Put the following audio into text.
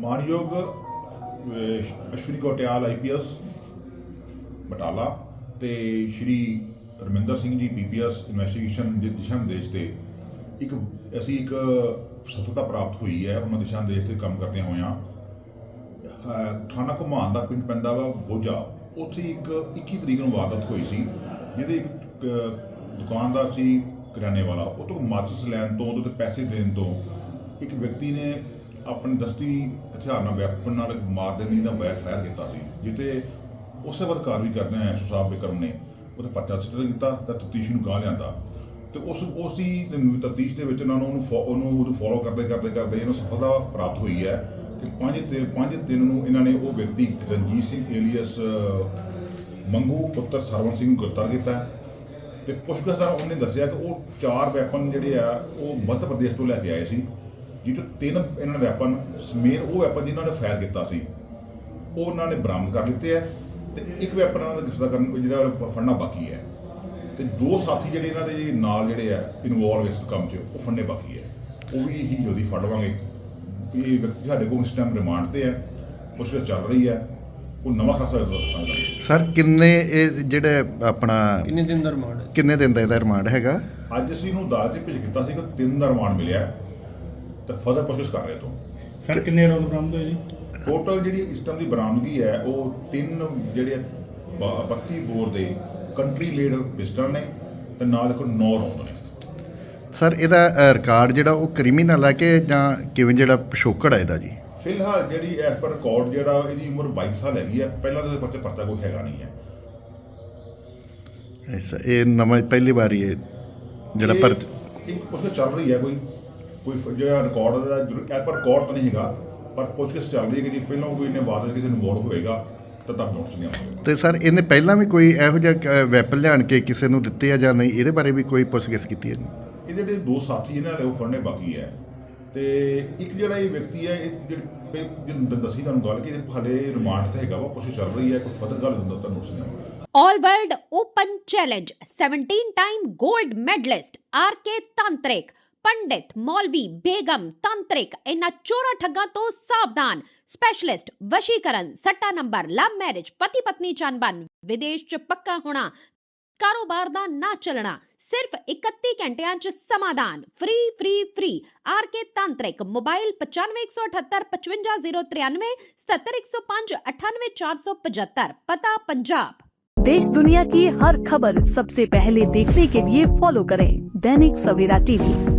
ਮਾਨਯੋਗ ਅਹ, ਅਸ਼ਵਨੀ ਕੋਟਿਆਲ ਆਈਪੀਐਸ ਬਟਾਲਾ ਤੇ ਸ਼੍ਰੀ ਰਮਿੰਦਰ ਸਿੰਘ ਜੀ ਪੀਪੀਐਸ ਇਨਵੈਸਟੀਗੇਸ਼ਨ ਦੇ ਦਿਸ਼ਾ ਨਿਰਦੇਸ਼ ਤੇ ਇੱਕ ਅਸੀਂ ਇੱਕ ਸਫਲਤਾ ਪ੍ਰਾਪਤ ਹੋਈ ਹੈ ਉਹਨਾਂ ਦਿਸ਼ਾ ਨਿਰਦੇਸ਼ ਤੇ ਕੰਮ ਕਰਦਿਆਂ ਹੋਇਆਂ ਅਹ, ਥਾਣਾ ਘੁਮਾਨ ਦਾ ਪਿੰਡ ਪੈਂਦਾ ਵਾ ਬੋਝਾ। ਉੱਥੇ ਇੱਕ 21 ਤਰੀਕ ਨੂੰ ਵਾਰਦਾਤ ਹੋਈ ਸੀ। ਜਿਹਦੇ ਇੱਕ ਦੁਕਾਨਦਾਰ ਸੀ ਕਰਿਆਨੇ ਵਾਲਾ। ਉਹ ਤੋਂ ਮਾਚਿਸ ਲੈਣ ਤੋਂ ਉਹਦੇ ਤੇ ਪੈਸੇ ਦੇਣ ਤੋਂ ਇੱਕ ਵਿਅਕਤੀ ਨੇ ਆਪਣੇ ਦਸਤੀ ਹਥਿਆਰ ਨਾਲ ਵੈਪਨ ਨਾਲ ਮਾਰ ਦੇਣ ਦਾ ਵੈਰ ਫਾਇਰ ਕੀਤਾ ਸੀ। ਜਿੱਤੇ ਉਸੇ ਵਕਤ ਕਾਰਵਾਈ ਕਰਦੇ ਆ ਐਸਓ ਸਾਹਿਬ ਬਿਕਰਮ ਨੇ। ਉਹਦੇ ਪਰਚਾ ਸਿੱਟਰ ਕੀਤਾ ਤਾਂ ਤਤੀਸ਼ ਨੂੰ ਗਾਹ ਲਿਆਂਦਾ। ਤੇ ਉਸ ਉਸ ਦੀ ਤਫਤੀਸ਼ ਦੇ ਵਿੱਚ ਉਹਨਾਂ ਨੂੰ ਉਹਨੂੰ ਫੋ- ਉਹਨੂੰ ਉਹਨੂੰ ਫੋਲੋ ਕਰਦੇ ਕਰਦੇ ਕਰਦੇ ਇਹਨੂੰ ਸਫਲਤਾ ਪ੍ਰਾਪਤ ਹੋਈ ਹੈ ਕਿ ਪੰਜ ਤੇ ਪੰਜ ਦਿਨ ਨੂੰ ਇਹਨਾਂ ਨੇ ਉਹ ਵਿਅਕਤੀ ਰਣਜੀਤ ਸਿੰਘ ਏਲੀਅਸ ਮੰਗੂ ਪੁੱਤਰ ਸਰਵਨ ਸਿੰਘ ਨੂੰ ਗ੍ਰਿਫਤਾਰ ਕੀਤਾ ਹੈ। ਤੇ ਪੁੱਛਗਿੱਛ ਦਾ ਉਹਨੇ ਦੱਸਿਆ ਕਿ ਉਹ ਚਾਰ ਵੈਪਨ ਜਿਹੜੇ ਆ, ਉਹ ਮੱਧ ਪ੍ਰਦੇਸ਼ ਤੋਂ ਲੈ ਕੇ ਆਏ ਸੀ। ਜਿਹਦੇ ਤਿੰਨ ਇਹਨਾਂ ਨੇ ਵੈਪਨ ਸਮੇਤ ਉਹ ਵੈਪਨ ਜਿਨ੍ਹਾਂ ਨੇ ਫਾਇਰ ਕੀਤਾ ਸੀ ਉਹ ਉਹਨਾਂ ਨੇ ਬਰਾਮਦ ਕਰ ਲਿੱਤੇ ਆ ਤੇ ਇੱਕ ਵੈਪਨ ਉਹਨਾਂ ਦਾ ਗ੍ਰਿਫਤਾਰ ਕਰਨ ਜਿਹੜਾ ਫੜਨਾ ਬਾਕੀ ਹੈ। ਤੇ ਦੋ ਸਾਥੀ ਜਿਹੜੇ ਇਹਨਾਂ ਦੇ ਨਾਲ ਜਿਹੜੇ ਆ ਇਨਵੋਲਵ ਇਸ ਕੰਮ 'ਚ ਉਹ ਫੜਨੇ ਬਾਕੀ ਹੈ। ਉਹ ਵੀ ਹੀ ਜਲਦੀ ਫੜ ਲਵਾਂਗੇ। ਇਹ ਵਿਅਕਤੀ ਸਾਡੇ ਕੋਲ ਇਸ ਟਾਈਮ ਰਿਮਾਂਡ ਤੇ ਹੈ ਪੁੱਛਗਿੱਛ ਚੱਲ ਰਹੀ ਹੈ। ਉਹ ਨਵਾਂ ਖਾਸਾ ਸਰ ਕਿੰਨੇ ਇਹ ਜਿਹੜੇ ਆਪਣਾ ਕਿੰਨੇ ਦਿਨ ਦਾ ਰਿਮਾਂਡ ਹੈ? ਕਿੰਨੇ ਦਿਨ ਦਾ ਇਹਦਾ ਰਿਮਾਂਡ ਹੈਗਾ? ਅੱਜ ਅਸੀਂ ਇਹਨੂੰ ਅਦਾਲਤ 'ਚ ਭੇਜ ਕੀਤਾ ਸੀ ਕਿ ਤਿੰਨ ਦਾ ਰਿਮਾਂਡ ਮਿਲਿਆ। ਤੇ ਫਰਦਰ ਪ੍ਰੋਸੈਸ ਕਰ ਰਹੇ ਤੋਂ। ਸਰ ਕਿੰਨੇ ਰੌਂਦ ਬਰਾਮਦ ਹੋਏ ਜੀ? ਟੋਟਲ ਜਿਹੜੀ ਇਸ ਟਾਈਮ ਦੀ ਬਰਾਮਦਗੀ ਹੈ ਉਹ ਤਿੰਨ ਜਿਹੜੇ ਬ- 32 ਬੋਰ ਦੇ ਕੰਟਰੀ ਲੇਡ ਪਿਸਟਲ ਨੇ ਤੇ ਨਾਲ ਇੱਕ 9 ਰੌਂਦ ਨੇ। ਸਰ ਇਹਦਾ ਰਿਕਾਰਡ ਜਿਹੜਾ ਉਹ ਕ੍ਰਿਮੀਨਲ ਹੈ ਕਿ ਜਾਂ ਕਿਵੇਂ ਜਿਹੜਾ ਪਿਛੋਕੜ ਹੈ ਇਹਦਾ ਜੀ? ਫਿਲਹਾਲ ਜਿਹੜੀ ਐਸ ਪਰ ਰਿਕਾਰਡ ਜਿਹੜਾ ਇਹਦੀ ਉਮਰ 22 ਸਾਲ ਹੈਗੀ ਹੈ ਪਹਿਲਾਂ ਤਾਂ ਇਹਦੇ ਪਰਚੇ ਪਰਚਾ ਕੋਈ ਹੈਗਾ ਨਹੀਂ ਹੈ। ਐਸਾ ਇਹ ਨਵਾਂ ਪਹਿਲੀ ਵਾਰੀ ਇਹ ਜਿਹੜਾ ਪਰ ਇੱਕ ਪੁੱਛਗਿੱਛ ਚੱਲ ਰਹੀ ਹੈ ਕੋਈ। ਕੋਈ ਜਿਹੜਾ ਰਿਕਾਰਡ ਦਾ ਐਸ ਪਰ ਰਿਕਾਰਡ ਤਾਂ ਨਹੀਂ ਹੈਗਾ ਪਰ ਪੁੱਛਗਿੱਛ ਚੱਲ ਰਹੀ ਹੈ ਕਿ ਜੇ ਪਹਿਲਾਂ ਕੋਈ ਇਹਨੇ ਵਾਰਦਾਤ ਕਿਸੇ ਨੂੰ ਇਨਵੋਲਵ ਹੋਏਗਾ ਤਾਂ ਤਾਂ ਨੋਟਿਸ ਨਹੀਂ ਆਉਣਗੇ ਤੇ ਸਰ ਇਹਨੇ ਪਹਿਲਾਂ ਵੀ ਕੋਈ ਇਹੋ ਜਿਹਾ ਵੈਪਨ ਲਿਆਣ ਕੇ ਕਿਸੇ ਨੂੰ ਦਿੱਤੇ ਆ ਜਾਂ ਨਹੀਂ? ਇਹਦੇ ਬਾਰੇ ਵੀ ਕੋਈ ਪੁੱਛਗਿੱਛ ਕੀਤੀ ਹੈ ਜੀ? ਇਹ ਜਿਹੜੇ ਦੋ ਸਾਥੀ ਇਹਨਾਂ ਨੇ ਉਹ ਫੜਨੇ ਬਾਕੀ ਹੈ। ਤੇ ਇੱਕ ਜਿਹੜਾ ਇਹ ਵਿਅਕਤੀ ਹੈ ਇਹ ਜਿਹੜੀ ਦੱਸੀ ਤੁਹਾਨੂੰ ਗੱਲ ਕਿ ਹਾਲੇ ਰਿਮਾਂਡ ਤੇ ਹੈਗਾ ਵਾ ਪੁੱਛ ਚੱਲ ਰਹੀ ਹੈ ਕੋਈ ਫਰਦਰ ਗੱਲ ਦਿੰਦਾ ਤਾਂ ਨੋਟਿਸ ਨਹੀਂ ਆਉਣਗੇ All World Open Challenge 17 time gold medalist RK Tantrik ਪੰਡਿਤ ਮੌਲਵੀ ਬੇਗਮ ਤੰਤਰਿਕ ਇਹਨਾਂ ਚੋਰਾ ਠੱਗਾਂ ਤੋਂ ਸਾਵਧਾਨ ਸਪੈਸ਼ਲਿਸਟ ਵਸ਼ੀਕਰਨ ਸੱਟਾ ਨੰਬਰ ਲਵ ਮੈਰਿਜ ਪਤੀ ਪਤਨੀ ਚੰਬਨ ਵਿਦੇਸ਼ ਚ ਪੱਕਾ ਹੋਣਾ ਕਾਰੋਬਾਰ ਦਾ ਨਾ ਚੱਲਣਾ ਸਿਰਫ 31 ਘੰਟਿਆਂ ਚ ਸਮਾਧਾਨ free free free RK ਤਾਂਤਰਿਕ mobile 9518 55093 77105 98475 ਪਤਾ ਪੰਜਾਬ देश दुनिया की हर खबर सबसे पहले देखने के लिए फॉलो करें दैनिक सवेरा टीवी